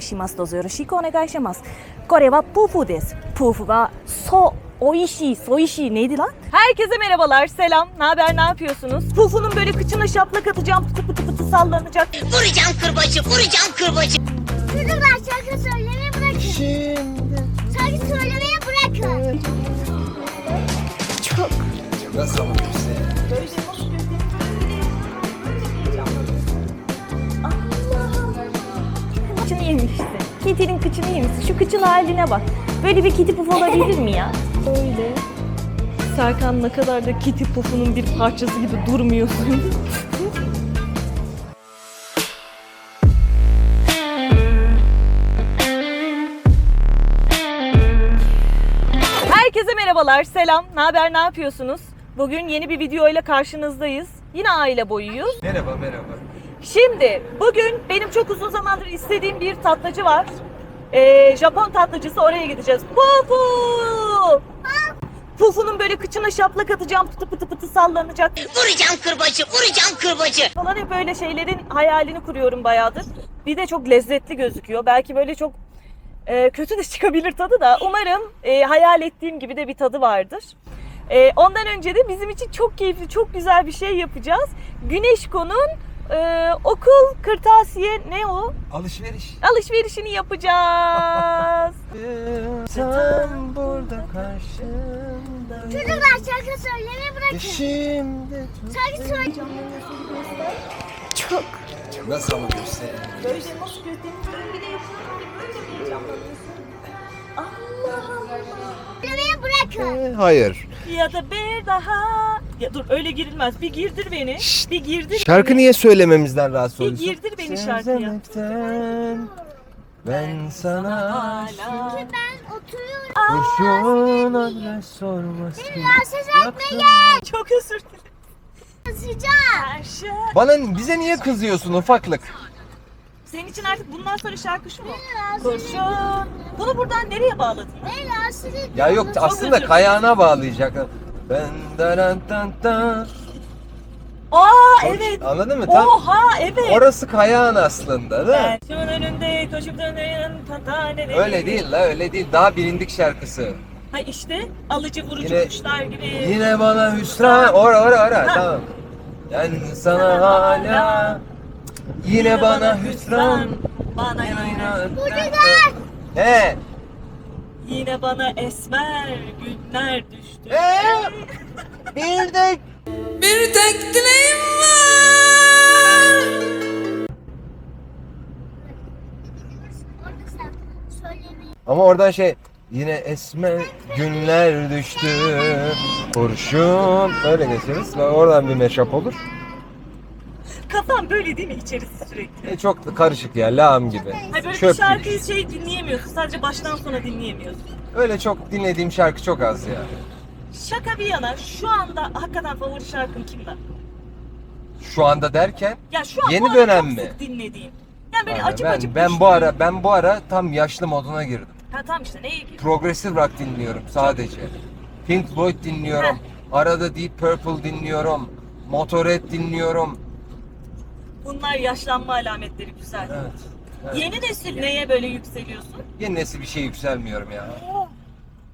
します。どうぞよろしくお願いします。これはプーフです。プーフはそ、おいしい、そいしいneydi lan? Herkese merhabalar, selam. Ne haber, ne yapıyorsunuz? Pufu'nun böyle kıçına şaplak atacağım, pıtı pıtı pıtı sallanacak. Vuracağım kırbacı, vuracağım kırbacı. Çocuklar şarkı söylemeyi bırakın. Şimdi Şarkı söylemeyi bırakın. Çok. nasıl olursa Kıçını Yemişsin. Kitty'nin kıçını yemişsin. Şu kıçın haline bak. Böyle bir kitty puf olabilir mi ya? Öyle. Serkan ne kadar da kitty pufunun bir parçası gibi durmuyorsun. Herkese merhabalar, selam. Ne haber, ne yapıyorsunuz? Bugün yeni bir video ile karşınızdayız. Yine aile boyuyuz. Merhaba merhaba. Şimdi bugün benim çok uzun zamandır istediğim bir tatlıcı var. Ee, Japon tatlıcısı oraya gideceğiz. Pufu! Pufu'nun böyle kıçına şaplak atacağım, pıtı pıtı pıtı sallanacak Vuracağım kırbacı, vuracağım kırbacı. falan hep böyle şeylerin hayalini kuruyorum bayağıdır. Bir de çok lezzetli gözüküyor. Belki böyle çok e, kötü de çıkabilir tadı da. Umarım e, hayal ettiğim gibi de bir tadı vardır. E, ondan önce de bizim için çok keyifli, çok güzel bir şey yapacağız. Güneşko'nun e, okul kırtasiye ne o? Alışveriş. Alışverişini yapacağız. Tam burada karşımda. Çocuklar şarkı söylemeyi bırakın. Şimdi Şarkı söyle. çok. nasıl olursa Böyle nasıl göstereyim? Bir de yapıyorum. Allah Allah. Söylemeyi bırakın. Hayır. Ya da bir daha. Ya dur öyle girilmez. Bir girdir beni. Şşt. Bir girdir Şarkı beni. niye söylememizden rahatsız Bir oluyorsun? girdir beni şarkıya. Sevmekten Ben sana Hala. Ben oturuyorum. kurşun adres sormasın. Rahatsız etmeyin. Çok özür dilerim. Sıcak. Şey. Bana bize niye kızıyorsun ufaklık? Senin için artık bundan sonra şarkı şu mu? Kurşun. Bunu buradan nereye bağladın? Ya yok aslında özür kayağına bağlayacak. Ben daran tan tan. Aa evet. Anladın mı? Tam Oha evet. orası kayağın aslında değil mi? Ben şunun önünde koşup dönen tantaneleri. Öyle değil la öyle değil. Daha bilindik şarkısı. Ha işte alıcı vurucu Yine- kuşlar gibi. Yine bana hüsran. Ora ora ora. Ha. Tamam. Ben sana hala yine bana hüsran. Bana yine. Çocuklar. He. Yine bana esmer günler düştü. Ee? Bir de Bir tek dileğim var. Ama oradan şey yine esme günler düştü. Kurşun. Öyle geçeriz. ve Oradan bir meşap olur. Kafam böyle değil mi içerisi sürekli? E, çok da karışık ya lağım gibi. Hayır böyle Çöp bir gibi. şarkıyı şey dinleyemiyorsun. Sadece baştan sona dinleyemiyorsun. Öyle çok dinlediğim şarkı çok az ya. Şaka bir yana şu anda hakikaten favori şarkın kimden? Şu anda derken Ya şu an Yeni bu ara dönem çok mi? sık dinlediğim. Yani böyle açıp ben, açıp ben bu ara ben bu ara tam yaşlı moduna girdim. Ha tamam işte neye ilgili? Progressive rock dinliyorum sadece. Pink Floyd dinliyorum. Arada Deep Purple dinliyorum. Motorhead dinliyorum. Bunlar yaşlanma alametleri güzel. Evet. evet. Yeni nesil neye böyle yükseliyorsun? Yeni nesil bir şey yükselmiyorum ya.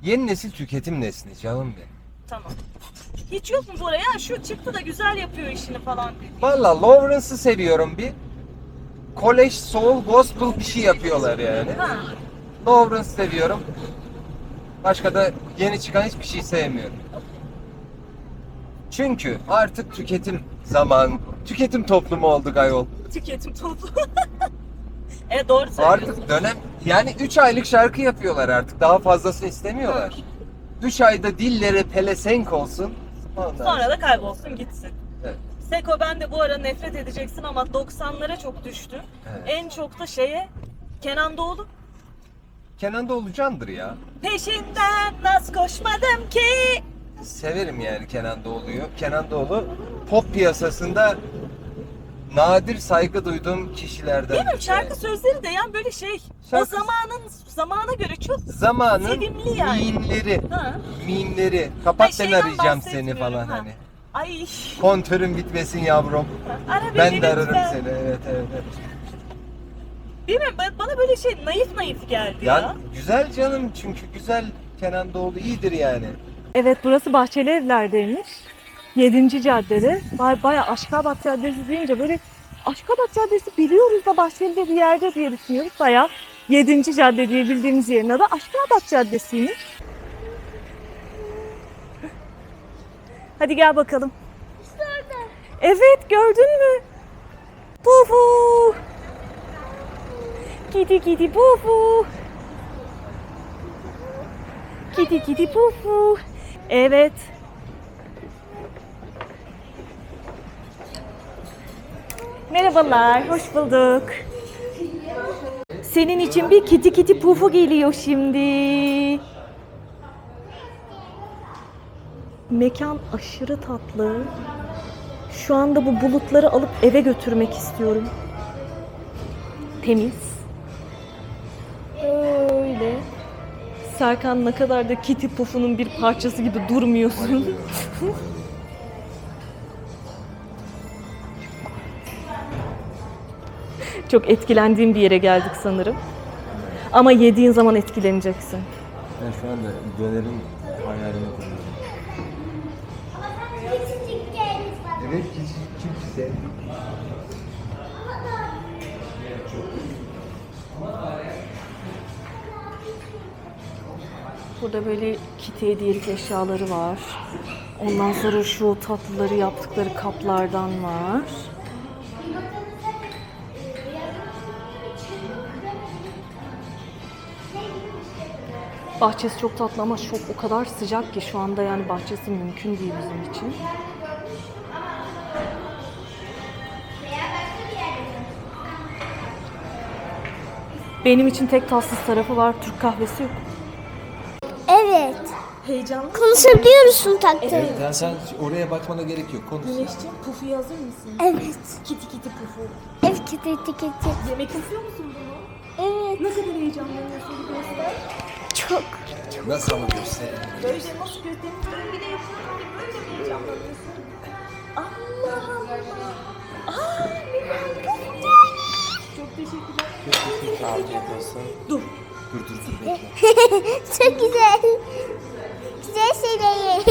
Yeni nesil tüketim nesli canım benim. Tamam. Hiç yok mu buraya? Şu çıktı da güzel yapıyor işini falan dedi. Valla Lawrence'ı seviyorum bir. College Soul Gospel bir şey yapıyorlar yani. Ha. Lawrence seviyorum. Başka da yeni çıkan hiçbir şey sevmiyorum. Çünkü artık tüketim zaman, tüketim toplumu olduk ayol. Tüketim toplu. evet doğru söylüyorsun. Artık dönem yani 3 aylık şarkı yapıyorlar artık. Daha fazlasını istemiyorlar. 3 ayda dilleri pelesenk olsun. Sonra da kaybolsun gitsin. Evet. Seko ben de bu ara nefret edeceksin ama 90'lara çok düştü. Evet. En çok da şeye Kenan Doğulu. Kenan Doğulu candır ya. Peşinden nasıl koşmadım ki? Severim yani Kenan Doğulu'yu. Kenan Doğulu pop piyasasında nadir saygı duyduğum kişilerden. Değil mi? Şarkı sözleri de yani böyle şey. O Şarkı- zamanın zamana göre çok Zamanın Sevimli yani. mimleri, ha. mimleri. Kapat ben arayacağım seni falan ha. hani. Ay. Kontörün bitmesin yavrum. Ara Ben de ararım lütfen. seni. Evet evet. evet. Bilmiyorum ben- bana böyle şey naif naif geldi ya. Ya güzel canım çünkü güzel Kenan Doğulu iyidir yani. Evet burası Bahçeli Evler'deymiş. 7. caddede. Baya, baya Aşkabat Caddesi deyince böyle Aşkabat Caddesi biliyoruz da Bahçeli'de bir yerde diye düşünüyoruz. Baya 7. cadde diye bildiğimiz yerin adı Aşkabat Caddesi'ymiş. Hadi gel bakalım. İşte orada. Evet gördün mü? Pufu. Gidi gidi pufu. Gidi gidi pufu. Evet. Merhabalar, hoş bulduk. Senin için bir kiti kiti pufu geliyor şimdi. Mekan aşırı tatlı. Şu anda bu bulutları alıp eve götürmek istiyorum. Temiz. Öyle. Serkan ne kadar da Kitty Puff'unun bir parçası gibi durmuyorsun. Çok etkilendiğim bir yere geldik sanırım. Ama yediğin zaman etkileneceksin. Ben şu anda dönerin hayalini kuruyorum. Burada böyle kite hediyelik eşyaları var. Ondan sonra şu tatlıları yaptıkları kaplardan var. Bahçesi çok tatlı ama çok o kadar sıcak ki şu anda yani bahçesi mümkün değil bizim için. Benim için tek tatsız tarafı var. Türk kahvesi yok. Evet. Heyecanlı Konuşabiliyorsun taktın. Yani sen oraya bakmana gerek yok. Konuş. Güneşciğim pufuyu hazır mısın? Evet. Kiti kiti pufu. Ev kiti kiti. Yemek istiyor musun bunu? Evet. Ne kadar heyecanlanıyorsun göster. Çok. Nasıl ama göster. Böyle nasıl göstereyim böyle bir de yapıyorum böyle mi heyecanlanıyorsun? Allah Allah. Aa ne kadar güzel. Çok teşekkürler. Afiyet olsun. Dur. Dur dur dur. bekle. Çok güzel. Güzel şeyleri.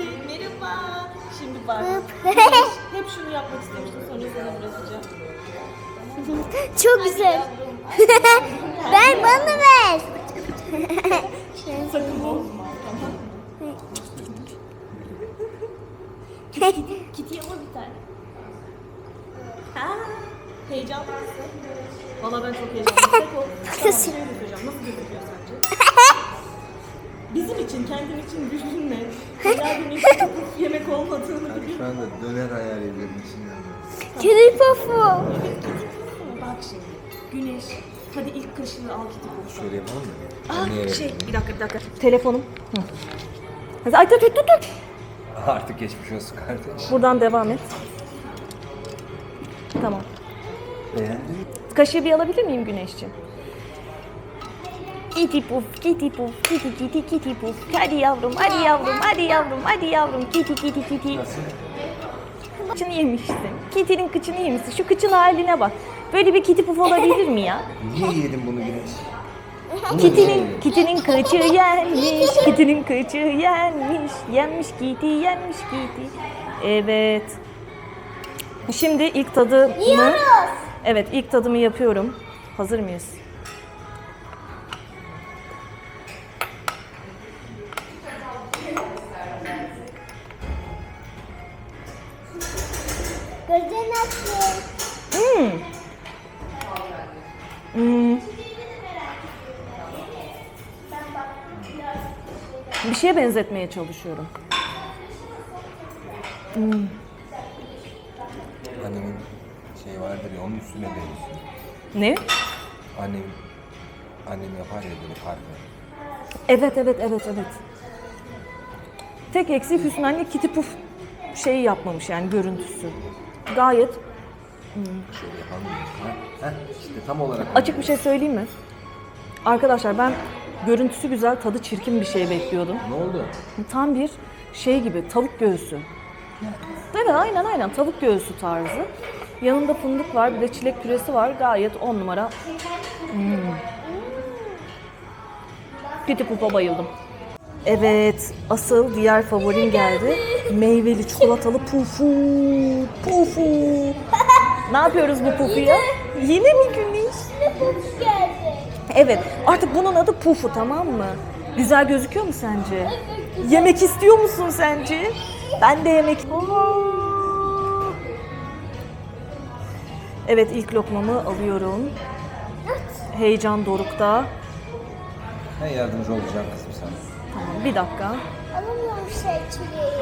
Evet, merhaba. Şimdi bak. Hep şunu yapmak istemiştim sonra sana bırakacağım. Çok güzel. Ver bana ver. Sakın bozma. Kiti ama bir tane. Aa, heyecanlı mısın? Valla ben çok heyecanlıyım. Şöyle götüreceğim. Nasıl gözüküyor sence? Bizim için, kendin için düşünme. Helal bir yemek olmadığını biliyorum. Şu anda döner hayal ediyorum içinden. Kedi pofu. Bak şimdi, güneş. Hadi ilk kaşığı al kiti kokusu. Şöyle yapalım mı? Aa, Deneyelim. şey, bir dakika, bir dakika. Telefonum. Hı. Hadi, ay, tut, tut, tut. Artık geçmiş olsun kardeş. Buradan devam et. Tamam. Kaşığı bir alabilir miyim Güneşciğim? Kiti puf, kiti puf, kiti kiti kiti puf. Hadi yavrum, hadi yavrum, hadi yavrum, hadi yavrum. Kiti kiti kiti. Kıçını yemişsin. Kitinin kıçını yemişsin. Şu kıçın haline bak. Böyle bir kiti puf olabilir mi ya? Niye yedim bunu güneş? Kitinin, kitinin kıçı yenmiş, kitinin kıçı yenmiş, yenmiş kiti, yenmiş kiti. Evet. Şimdi ilk tadımı... Evet, ilk tadımı yapıyorum. Hazır mıyız? Gözlerini açın. Hmm. Bir şeye benzetmeye çalışıyorum. Annemin şey vardır ya onun üstüne benziyor. Ne? Annem, annem yapar ya böyle parfüm. Evet, evet, evet, evet. Tek eksiği Hüsnü anne kiti puf şeyi yapmamış yani görüntüsü. Gayet Şöyle yapalım? Ha? Heh, işte tam olarak. Açık bir şey söyleyeyim mi? Arkadaşlar ben görüntüsü güzel, tadı çirkin bir şey bekliyordum. Ne oldu? Tam bir şey gibi, tavuk göğsü. Evet, aynen aynen tavuk göğsü tarzı. Yanında fındık var, bir de çilek püresi var. Gayet 10 numara. Hmm. Piti pupa bayıldım. Evet, asıl diğer favorim geldi. Meyveli çikolatalı pufu. Pufu. ne yapıyoruz bu pufuya? Yine mi Güneş? Puf geldi. Evet, artık bunun adı pufu tamam mı? Güzel gözüküyor mu sence? Yemek istiyor musun sence? Ben de yemek... Evet, ilk lokmamı alıyorum. Heyecan dorukta. Ben yardımcı olacağım kızım sana. Tamam, bir dakika. Alamıyorum şey çileği.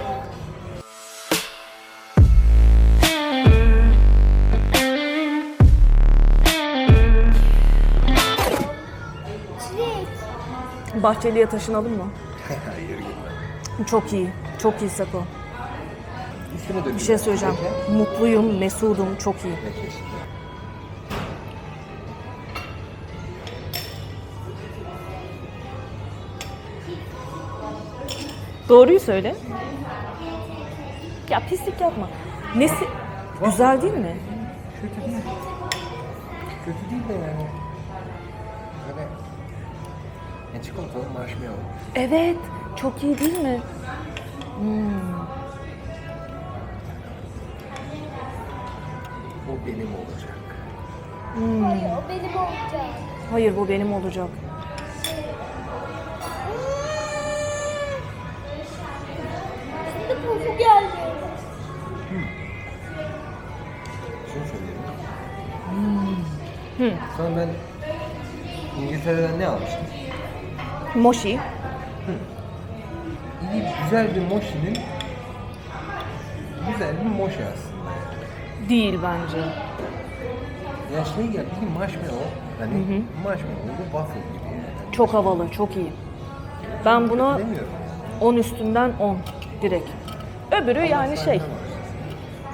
Bahçeli'ye taşınalım mı? Hayır gitme. Çok iyi, çok iyi Sako. Üstüne. Bir şey söyleyeceğim. Mutluyum, mesudum, çok iyi. Peki Doğruyu söyle. Ya pislik yapma. Nesi... Güzel değil mi? Kötü değil. Kötü değil de yani. Böyle... Ne çikolatalı marshmallow. Evet, çok iyi değil mi? Bu benim olacak. Hayır o benim olacak. Hayır bu benim olacak. İngiltere'den ne almıştım? Moshi. İyi, güzel bir moşinin güzel bir moşi aslında. Değil bence. Ya şey ya bir marshmallow, hani marshmallow bir waffle gibi yani. Çok havalı, çok iyi. Ben buna Bilemiyorum. 10 üstünden 10 direkt. Öbürü yani şey.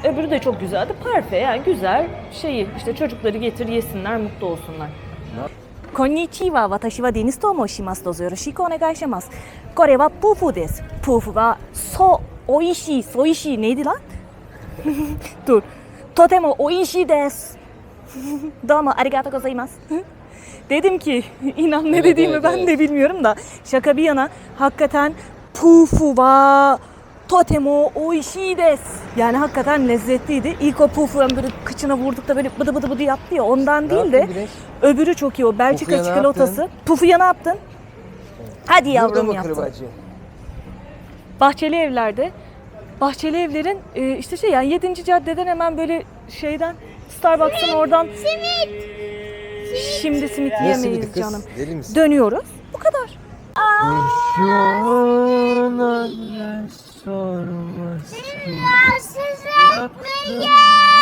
Öbürü de çok güzeldi. Parfe yani güzel şeyi. işte çocukları getir yesinler, mutlu olsunlar. こんにちは。私はディニスと申します。どうぞよろしくお願いします。これはプーフです。プーフは、そう、美味しい、そう美味しい、ネイデラと、とても美味しいです。どうもありがとうございます。Dedim ki inan ne dediğimi ben de bilmiyorum da. Wa totemo oishii desu. Yani hakikaten lezzetliydi. İlk o pufu ben böyle kıçına vurduk da böyle bıdı bıdı bıdı yaptı ya ondan değil de Güneş? öbürü çok iyi o Belçika Pufuya ne çikolatası. yaptın? Pufuya ne yaptın? Hadi Burada yavrum mı yaptın. kırbacı? Bahçeli evlerde Bahçeli evlerin e, işte şey yani 7. caddeden hemen böyle şeyden Starbucks'ın oradan Şimdi simit Ne simidi kız? canım. Deli misin? Dönüyoruz. Bu kadar. Rahatsız etmeyin.